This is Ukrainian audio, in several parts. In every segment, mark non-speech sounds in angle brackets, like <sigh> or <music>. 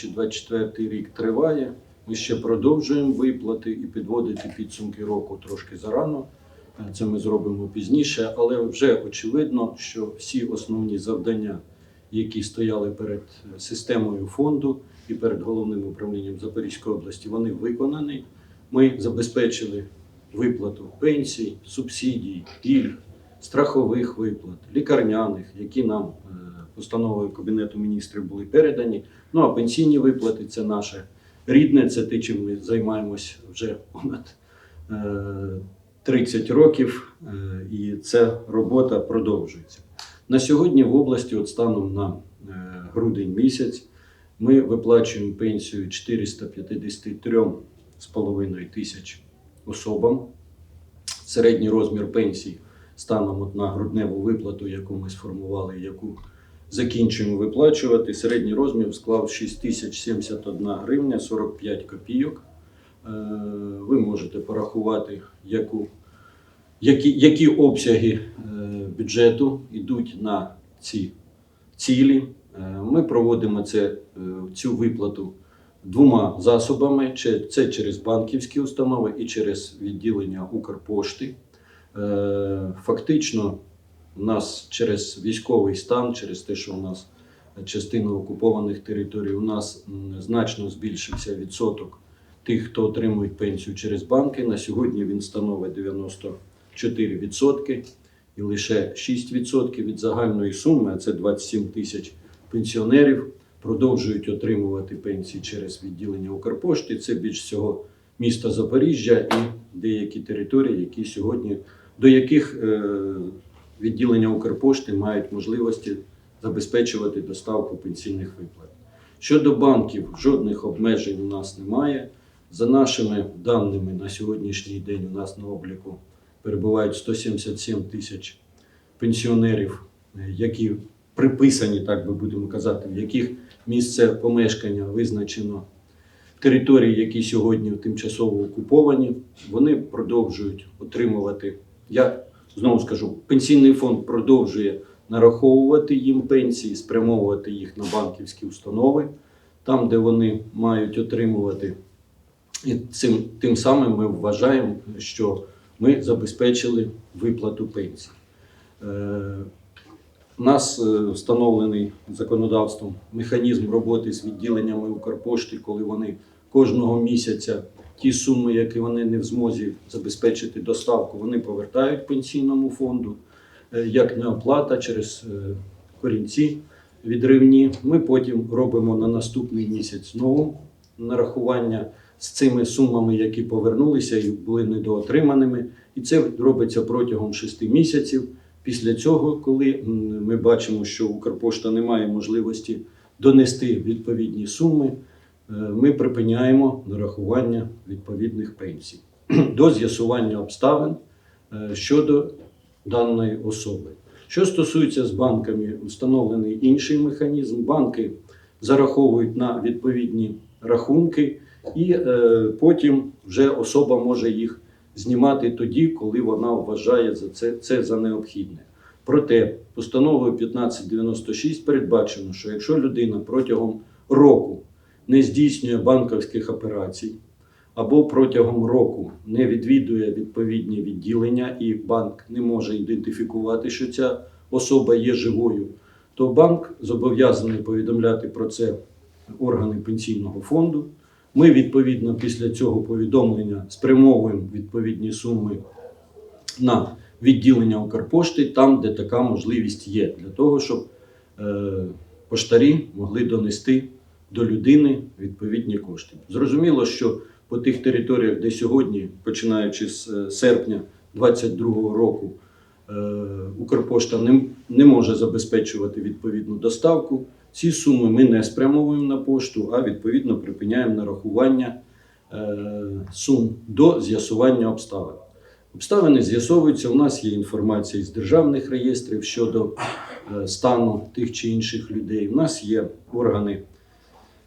2024 рік триває. Ми ще продовжуємо виплати і підводити підсумки року трошки зарано. Е, Це ми зробимо пізніше, але вже очевидно, що всі основні завдання, які стояли перед е, системою фонду і перед головним управлінням Запорізької області, вони виконані. Ми забезпечили виплату пенсій, субсидій, пільг, страхових виплат, лікарняних, які нам е, постановою Кабінету міністрів були передані. Ну а пенсійні виплати це наше рідне, це те, чим ми займаємось вже понад е, 30 років, е, і ця робота продовжується. На сьогодні в області, от станом на е, грудень місяць, ми виплачуємо пенсію 453,5 тисяч особам. Середній розмір пенсії станом на грудневу виплату, яку ми сформували, яку закінчуємо виплачувати. Середній розмір склав 6071 гривня 45 копійок. Е, Ви можете порахувати, яку, які, які обсяги е, бюджету йдуть на ці цілі. Е, Ми проводимо це, цю виплату двома засобами: це через банківські установи і через відділення Укрпошти. Фактично, у нас через військовий стан, через те, що у нас частина окупованих територій, у нас значно збільшився відсоток тих, хто отримують пенсію через банки. На сьогодні він становить 94%, і лише 6% від загальної суми, а це 27 тисяч пенсіонерів, продовжують отримувати пенсії через відділення Укрпошти. Це більш всього місто Запоріжжя і деякі території, які сьогодні до яких е, відділення Укрпошти мають можливості забезпечувати доставку пенсійних виплат. Щодо банків, жодних обмежень у нас немає. За нашими даними, на сьогоднішній день у нас на обліку перебувають 177 тисяч пенсіонерів, е, які приписані, так би будемо казати, в яких місце помешкання визначено території, які сьогодні тимчасово окуповані, вони продовжують отримувати. Я знову скажу, пенсійний фонд продовжує нараховувати їм пенсії, спрямовувати їх на банківські установи, там, де вони мають отримувати. І цим, тим самим ми вважаємо, що ми забезпечили виплату пенсій. Е, у нас е, встановлений законодавством механізм роботи з відділеннями Укрпошти, коли вони кожного місяця ті суми, які вони не в змозі забезпечити доставку, вони повертають пенсійному фонду е, як неоплата через е, корінці відривні. Ми потім робимо на наступний місяць знову нарахування з цими сумами, які повернулися і були недоотриманими. І це робиться протягом шести місяців. Після цього, коли ми бачимо, що Укрпошта не має можливості донести відповідні суми, ми припиняємо нарахування відповідних пенсій <clears throat> до з'ясування обставин е, щодо даної особи. Що стосується з банками, встановлений інший механізм. Банки зараховують на відповідні рахунки, і е, потім вже особа може їх знімати тоді, коли вона вважає за це, це за необхідне. Проте постановою 1596 передбачено, що якщо людина протягом року не здійснює банківських операцій або протягом року не відвідує відповідні відділення, і банк не може ідентифікувати, що ця особа є живою, то банк зобов'язаний повідомляти про це органи пенсійного фонду. Ми відповідно після цього повідомлення спрямовуємо відповідні суми на відділення Укрпошти, там, де така можливість є, для того, щоб е, поштарі могли донести до людини відповідні кошти. Зрозуміло, що по тих територіях, де сьогодні, починаючи з е, серпня 2022 року, е, Укрпошта не, не може забезпечувати відповідну доставку. Ці суми ми не спрямовуємо на пошту, а відповідно припиняємо нарахування е, сум до з'ясування обставин. Обставини з'ясовуються. У нас є інформація з державних реєстрів щодо стану тих чи інших людей. У нас є органи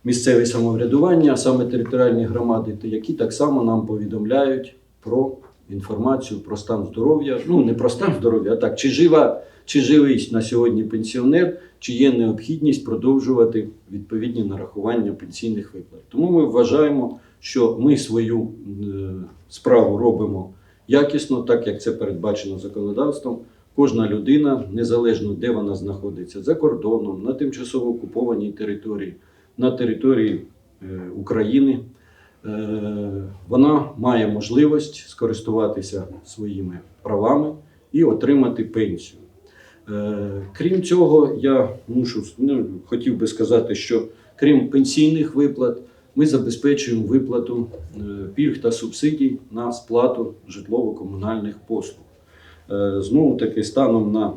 місцеве самоврядування, а саме територіальні громади, та які так само нам повідомляють про інформацію про стан здоров'я. Ну не про стан здоров'я, а так чи жива чи живий на сьогодні пенсіонер, чи є необхідність продовжувати відповідні нарахування пенсійних виплат. Тому ми вважаємо, що ми свою е, справу робимо якісно, так як це передбачено законодавством. Кожна людина, незалежно де вона знаходиться, за кордоном, на тимчасово окупованій території, на території е, України, е, вона має можливість скористуватися своїми правами і отримати пенсію. Е, Крім цього, я мушу ну, хотів би сказати, що крім пенсійних виплат, ми забезпечуємо виплату пільг та субсидій на сплату житлово-комунальних послуг. Знову таки, станом на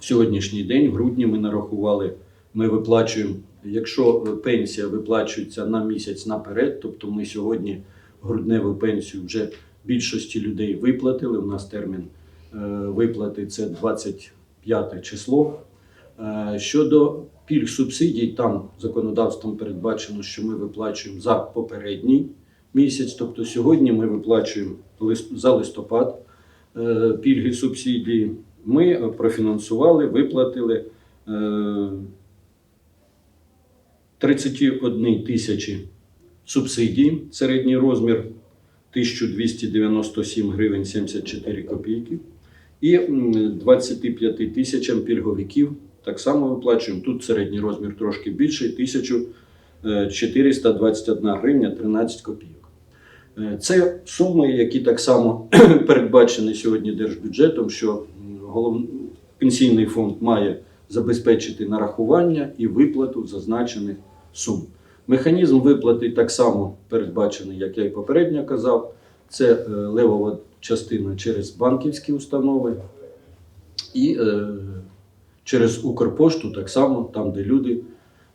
сьогоднішній день, в грудні, ми нарахували, ми виплачуємо, якщо е, пенсія виплачується на місяць наперед, тобто ми сьогодні грудневу пенсію вже більшості людей виплатили. У нас термін е, виплати це 25 число. Е, Щодо пільг субсидій, там законодавством передбачено, що ми виплачуємо за попередній місяць. Тобто сьогодні ми виплачуємо за листопад пільги субсидії. Ми профінансували, виплатили 31 тисячі сисубсидій, середній розмір 1297 гривень 74 копійки. І 25 тисячам пільговиків так само виплачуємо. Тут середній розмір трошки більший 1421 гривня 13 копійок. Е, Це суми, які так само <clears throat> передбачені сьогодні держбюджетом, що м, голов... пенсійний фонд має забезпечити нарахування і виплату зазначених сум. Механізм виплати так само передбачений, як я і попередньо казав. Це е, левова частина через банківські установи і е, через Укрпошту, так само там, де люди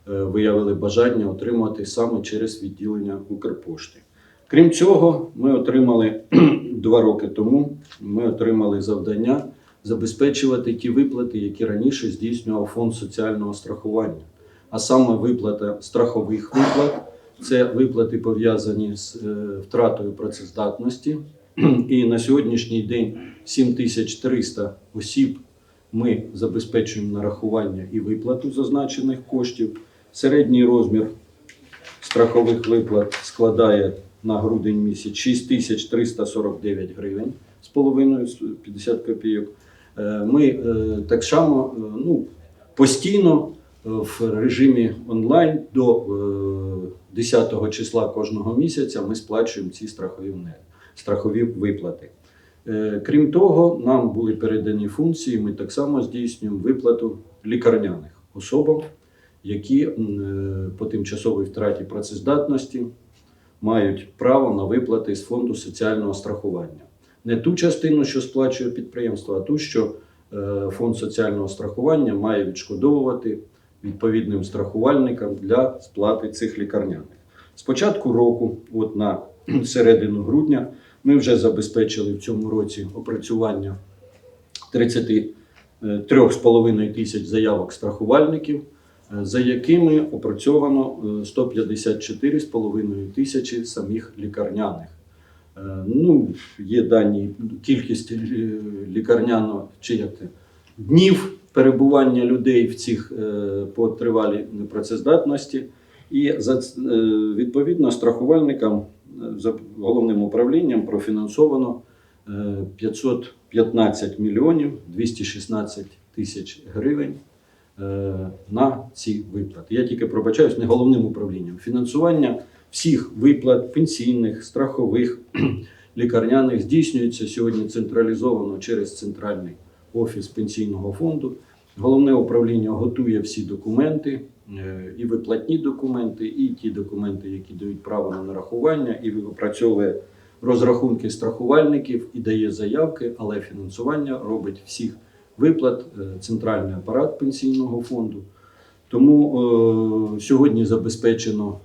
е, виявили бажання отримати саме через відділення Укрпошти. Крім цього, ми отримали <clears throat> два роки тому. Ми отримали завдання забезпечувати ті виплати, які раніше здійснював фонд соціального страхування, а саме виплата страхових виплат. Це виплати пов'язані з е, втратою працездатності. І на сьогоднішній день 7300 осіб ми забезпечуємо нарахування і виплату зазначених коштів. Середній розмір страхових виплат складає на грудень місяць 6349 гривень з половиною з 50 копійок. Е, Ми е, так само е, ну, постійно в режимі онлайн до е, 10 числа кожного місяця ми сплачуємо ці страхові страхові виплати. Крім того, нам були передані функції, ми так само здійснюємо виплату лікарняних особам, які по тимчасовій втраті працездатності мають право на виплати з фонду соціального страхування. Не ту частину, що сплачує підприємство, а ту, що е, фонд соціального страхування має відшкодовувати відповідним страхувальникам для сплати цих лікарняних. З початку року, от на <clears throat> середину грудня, ми вже забезпечили в цьому році опрацювання 33,5 тисяч заявок страхувальників, е, за якими опрацьовано е, 154,5 тисячі самих лікарняних. Е, Ну, є дані кількість е, лікарняно чи як днів перебування людей в цих е, по тривалій непрацездатності. І за відповідно страхувальникам за головним управлінням профінансовано е, 515 мільйонів 216 тисяч гривень на ці виплати. Я тільки пробачаюсь не головним управлінням. Фінансування всіх виплат пенсійних, страхових, <clears throat> лікарняних здійснюється сьогодні централізовано через центральний офіс пенсійного фонду. Головне управління готує всі документи, е, і виплатні документи, і ті документи, які дають право на нарахування, і випрацьовує розрахунки страхувальників і дає заявки, але фінансування робить всіх виплат е, центральний апарат пенсійного фонду. Тому е, сьогодні забезпечено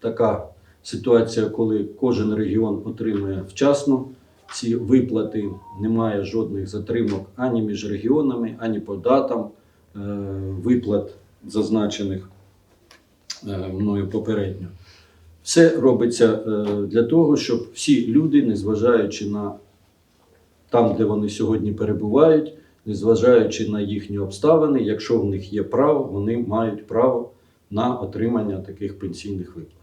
така ситуація, коли кожен регіон отримує вчасно ці виплати, немає жодних затримок ані між регіонами, ані по датам е, виплат, зазначених е, мною попередньо. Все робиться е, для того, щоб всі люди, незважаючи на там, де вони сьогодні перебувають, незважаючи на їхні обставини, якщо в них є право, вони мають право на отримання таких пенсійних виплат.